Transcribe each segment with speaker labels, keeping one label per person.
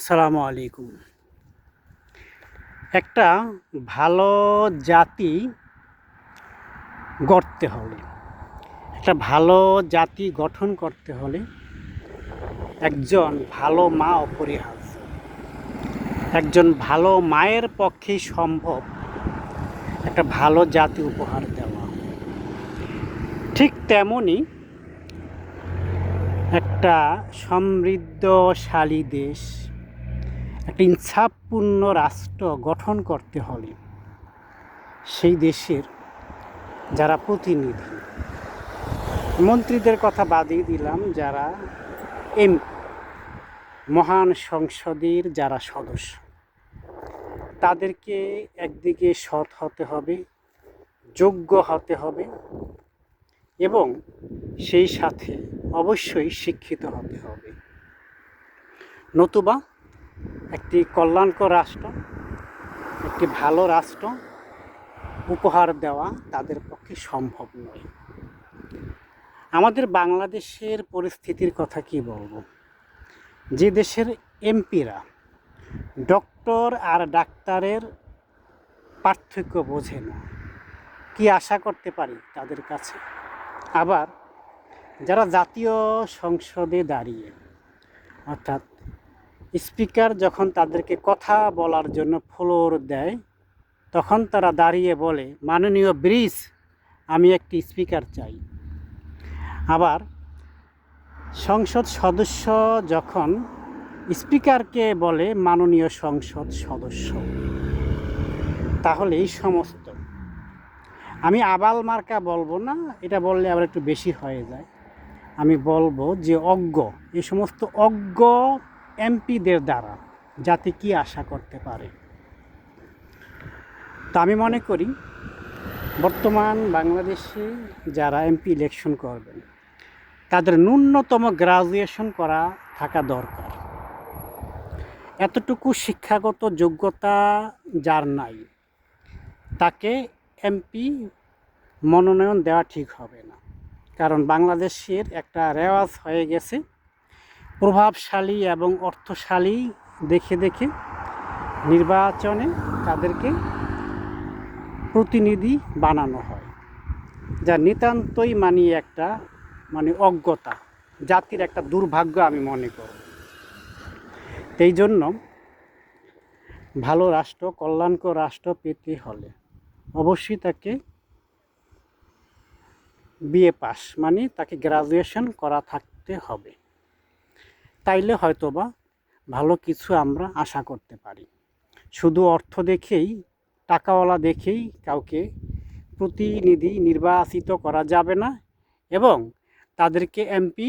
Speaker 1: আসসালামু আলাইকুম। একটা ভালো জাতি গড়তে হলে একটা ভালো জাতি গঠন করতে হলে একজন ভালো মা অপরিহার্য। একজন ভালো মায়ের পক্ষেই সম্ভব একটা ভালো জাতি উপহার দেওয়া। ঠিক তেমনই একটা সমৃদ্ধশালী দেশ একটা ইনসাফপূর্ণ রাষ্ট্র গঠন করতে হলে সেই দেশের যারা প্রতিনিধি, মন্ত্রীদের কথা বাদই দিলাম, যারা এম, মহান সংসদের যারা সদস্য, তাদেরকে একদিকে সৎ হতে হবে, যোগ্য হতে হবে এবং সেই সাথে অবশ্যই শিক্ষিত হতে হবে। নতুবা একটি কল্যাণকর রাষ্ট্র, একটি ভালো রাষ্ট্র উপহার দেওয়া তাদের পক্ষে সম্ভব নয়। আমাদের বাংলাদেশের পরিস্থিতির কথা কি বলব? যে দেশের এমপিরা ডক্টর আর ডাক্তারের পার্থক্য বোঝে না। কি আশা করতে পারি তাদের কাছে? আবার যারা জাতীয় সংসদে দাঁড়িয়ে, অর্থাৎ স্পিকার যখন তাদেরকে কথা বলার জন্য ফ্লোর দেয়, তখন তারা দাঁড়িয়ে বলে, মাননীয় ব্রিজ, আমি একটি স্পিকার চাই। আবার সংসদ সদস্য যখন স্পিকারকে বলে, মাননীয় সংসদ সদস্য, তাহলে এই সমস্ত। আমি আবাল মার্কা বলব না, এটা বললে আবার একটু বেশি হয়ে যায়। আমি বলব যে অজ্ঞ, এই সমস্ত অজ্ঞ এমপিদের দ্বারা জাতি কি আশা করতে পারে। তা আমি মনে করি, বর্তমান বাংলাদেশে যারা এমপি ইলেকশন করবেন, তাদের ন্যূনতম গ্রাজুয়েশন করা থাকা দরকার। এতটুকু শিক্ষাগত যোগ্যতা যার নাই, তাকে এমপি মনোনয়ন দেওয়া ঠিক হবে না। কারণ বাংলাদেশের একটা রেওয়াজ হয়ে গেছে। প্রভাবশালী এবং অর্থশালী দেখে দেখে নির্বাচনে তাদেরকে প্রতিনিধি বানানো হয়, যা নিতান্তই মানি একটা মানে অজ্ঞতা, জাতির একটা দুর্ভাগ্য আমি মনে করব এই জন্য ভালো রাষ্ট্র, কল্যাণকর রাষ্ট্র পেতে হলে অবশ্যই তাকে বিএ পাস মানে তাকে গ্রাজুয়েশন করা থাকতে হবে। তাইলে হয়তোবা ভালো কিছু আমরা আশা করতে পারি। শুধু অর্থ দেখেই, টাকাওয়ালা দেখেই কাউকে প্রতিনিধি নির্বাচিত করা যাবে না এবং তাদেরকে এমপি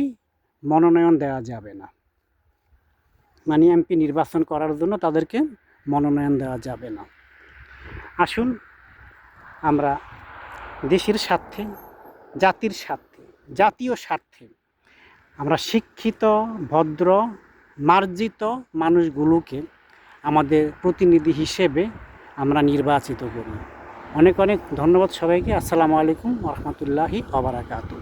Speaker 1: মনোনয়ন দেওয়া যাবে না। মানে এমপি নির্বাচন করার জন্য তাদেরকে মনোনয়ন দেওয়া যাবে না। আসুন, আমরা দেশের স্বার্থে, জাতির স্বার্থে, জাতীয় স্বার্থে আমরা শিক্ষিত, ভদ্র, মার্জিত মানুষগুলোকে আমাদের প্রতিনিধি হিসেবে আমরা নির্বাচিত করি। অনেক অনেক ধন্যবাদ সবাইকে। আসসালামু আলাইকুম রহমতুল্লাহি আবরাকাতু